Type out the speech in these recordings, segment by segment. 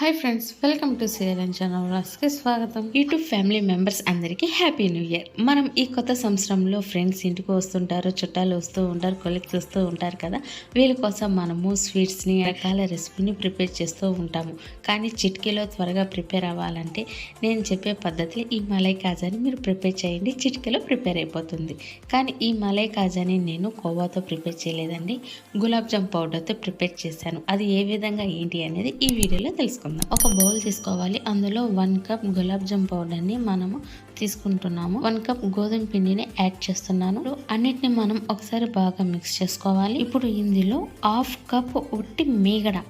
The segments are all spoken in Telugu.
Hi friends welcome to serial channel రాస్కి స్వాగతం యూట్యూబ్ ఫ్యామిలీ మెంబర్స్ అందరికీ హ్యాపీ న్యూ ఇయర్ మనం ఈ కొత్త సంవత్సరంలో ఫ్రెండ్స్ ఇంటికి వస్తుంటారు చుట్టాలు వస్తూ ఉంటారు కొలిక్స్ వస్తూ ఉంటారు కదా వీళ్ళ కోసం మనము స్వీట్స్ని రకాల రెసిపీని ప్రిపేర్ చేస్తూ ఉంటాము. కానీ చిటికీలో త్వరగా ప్రిపేర్ అవ్వాలంటే నేను చెప్పే పద్ధతి ఈ మలై కాజాని మీరు ప్రిపేర్ చేయండి చిటికీలో ప్రిపేర్ అయిపోతుంది. కానీ ఈ మలై కాజాని నేను కోవాతో ప్రిపేర్ చేయలేదండి గులాబ్ జామ్ పౌడర్తో ప్రిపేర్ చేశాను. అది ఏ విధంగా ఏంటి అనేది ఈ వీడియోలో తెలుసుకుందాం. ఒక బౌల్ తీసుకోవాలి. అందులో వన్ కప్ గులాబ్ జామ్ పౌడర్ని మనము తీసుకుంటున్నాము. వన్ కప్ గోధుమ పిండిని యాడ్ చేస్తున్నాను. అన్నిటిని మనం ఒకసారి బాగా మిక్స్ చేసుకోవాలి. ఇప్పుడు ఇందులో హాఫ్ కప్ ఉట్టి మీగడ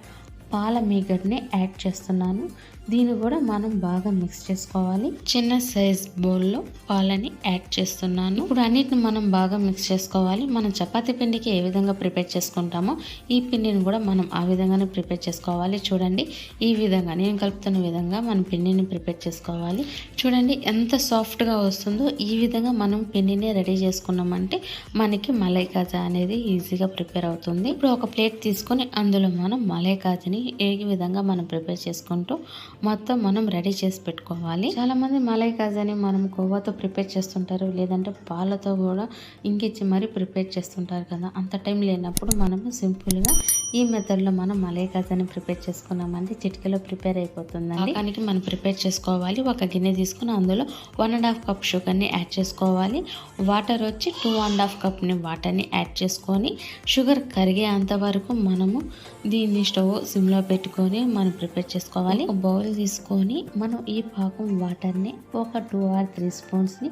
పాల మీగడని యాడ్ చేస్తున్నాను. దీన్ని కూడా మనం బాగా మిక్స్ చేసుకోవాలి. చిన్న సైజ్ బౌల్లో పాలని యాడ్ చేస్తున్నాను. ఇప్పుడు అన్నిటిని మనం బాగా మిక్స్ చేసుకోవాలి. మనం చపాతీ పిండికి ఏ విధంగా ప్రిపేర్ చేసుకుంటామో ఈ పిండిని కూడా మనం ఆ విధంగానే ప్రిపేర్ చేసుకోవాలి. చూడండి ఈ విధంగా నేను కలుపుతున్న విధంగా మనం పిండిని ప్రిపేర్ చేసుకోవాలి. చూడండి ఎంత సాఫ్ట్గా వస్తుందో ఈ విధంగా మనం పిండిని రెడీ చేసుకున్నామంటే మనకి మలై కాజా అనేది ఈజీగా ప్రిపేర్ అవుతుంది. ఇప్పుడు ఒక ప్లేట్ తీసుకొని అందులో మనం మలై కాజాని ఏ విధంగా మనం ప్రిపేర్ చేసుకుంటూ మొత్తం మనం రెడీ చేసి పెట్టుకోవాలి. చాలా మంది మలై కాజాని మనం కొవ్వతో ప్రిపేర్ చేస్తుంటారు లేదంటే పాలతో కూడా ఇంకిచ్చి మరీ ప్రిపేర్ చేస్తుంటారు కదా. అంత టైం లేనప్పుడు మనము సింపుల్గా ఈ మెథడ్లో మనం మలై కాజాని ప్రిపేర్ చేసుకున్నామంటే చిటికలో ప్రిపేర్ అయిపోతుందండి. దానికి మనం ప్రిపేర్ చేసుకోవాలి. ఒక గిన్నె తీసుకుని అందులో వన్ అండ్ హాఫ్ కప్ షుగర్ని యాడ్ చేసుకోవాలి. వాటర్ వచ్చి టూ అండ్ హాఫ్ కప్ని వాటర్ని యాడ్ చేసుకొని షుగర్ కరిగేంత వరకు మనము దీన్ని స్టవ్ సిమ్లో పెట్టుకొని మనం ప్రిపేర్ చేసుకోవాలి. బౌల్ తీసుకొని మనం ఈ పాకం వాటర్ని ఒక టూ ఆర్ త్రీ స్పూన్స్ని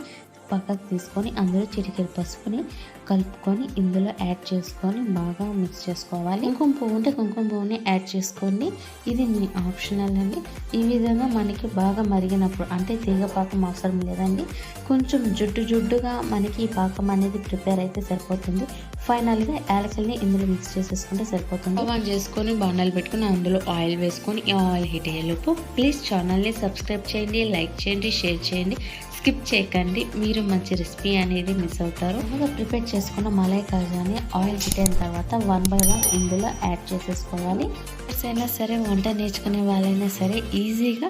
పక్కకు తీసుకొని అందులో చిటికెడు పసుపుని కలుపుకొని ఇందులో యాడ్ చేసుకొని బాగా మిక్స్ చేసుకోవాలి. కుంకుమ పువ్వు ఉంటే కుంకుమ పువ్వుని యాడ్ చేసుకోండి. ఇది మీ ఆప్షనల్ అండి. ఈ విధంగా మనకి బాగా మరిగినప్పుడు అంటే తీగ పాకం అవసరం లేదండి. కొంచెం జుడ్డు జుడ్డుగా మనకి ఈ పాకం అనేది ప్రిపేర్ అయితే సరిపోతుంది. ఫైనల్గా యాలకల్ని ఇందులో మిక్స్ చేసేసుకుంటే సరిపోతుంది. ఆన్ చేసుకొని బాణాలు పెట్టుకొని అందులో ఆయిల్ వేసుకొని ఈ ఆయిల్ హీట్ అయ్యేలోపు ప్లీజ్ ఛానల్ని సబ్స్క్రైబ్ చేయండి లైక్ చేయండి షేర్ చేయండి. స్కిప్ చేయకండి మీరు మంచి రెసిపీ అనేది మిస్ అవుతారు. ముందుగా ప్రిపేర్ చేసుకున్న మలై కాజాని ఆయిల్ పెట్టిన తర్వాత వన్ బై వన్ ఇందులో యాడ్ చేసేసుకోవాలి. అయినా సరే వంట నేర్చుకునే వాళ్ళైనా సరే ఈజీగా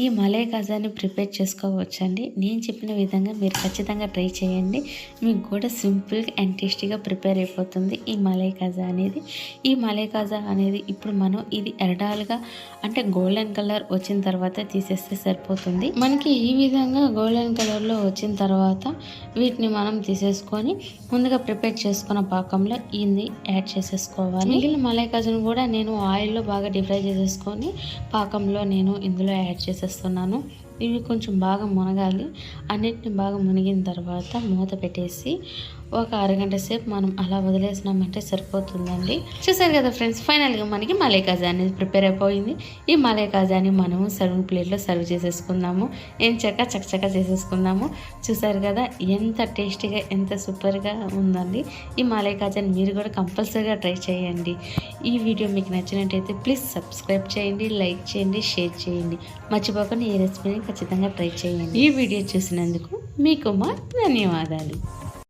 ఈ మలై కాజాని ప్రిపేర్ చేసుకోవచ్చండి. నేను చెప్పిన విధంగా మీరు ఖచ్చితంగా ట్రై చేయండి. మీకు కూడా సింపుల్గా అండ్ టేస్టీగా ప్రిపేర్ అయిపోతుంది ఈ మలై కాజా అనేది. ఈ మలై కాజా అనేది ఇప్పుడు మనం ఇది ఎరడాలుగా అంటే గోల్డెన్ కలర్ వచ్చిన తర్వాత తీసేస్తే సరిపోతుంది. మనకి ఈ విధంగా గోల్డెన్ కలర్లో వచ్చిన తర్వాత వీటిని మనం తీసేసుకొని ముందుగా ప్రిపేర్ చేసుకున్న పాకంలో ఇది యాడ్ చేసేసుకోవాలి. మిగిలిన మలై కాజును కూడా నేను ఆయిల్లో బాగా డీప్ ఫ్రై చేసేసుకొని పాకంలో నేను ఇందులో యాడ్ చేసేస్తున్నాను. ఇవి కొంచెం బాగా మునగాలి. అన్నిటిని బాగా మునిగిన తర్వాత మూత పెట్టేసి ఒక అరగంట సేపు మనం అలా వదిలేసినామంటే సరిపోతుందండి. చూసారు కదా ఫ్రెండ్స్ ఫైనల్గా మనకి మలై కాజా అనేది ప్రిపేర్ అయిపోయింది. ఈ మలై కాజాని మనము సర్వింగ్ ప్లేట్లో సర్వ్ చేసేసుకుందాము. ఏం చక్క చేసేసుకుందాము. చూసారు కదా ఎంత టేస్టీగా ఎంత సూపర్గా ఉందండి. ఈ మలై కాజాని మీరు కూడా కంపల్సరీగా ట్రై చేయండి. ఈ వీడియో మీకు నచ్చినట్టయితే ప్లీజ్ సబ్స్క్రైబ్ చేయండి లైక్ చేయండి షేర్ చేయండి. మర్చిపోకుండా ఈ రెసిపీని ఖచ్చితంగా ట్రై చేయండి. ఈ వీడియో చూసినందుకు మీకు మా ధన్యవాదాలు.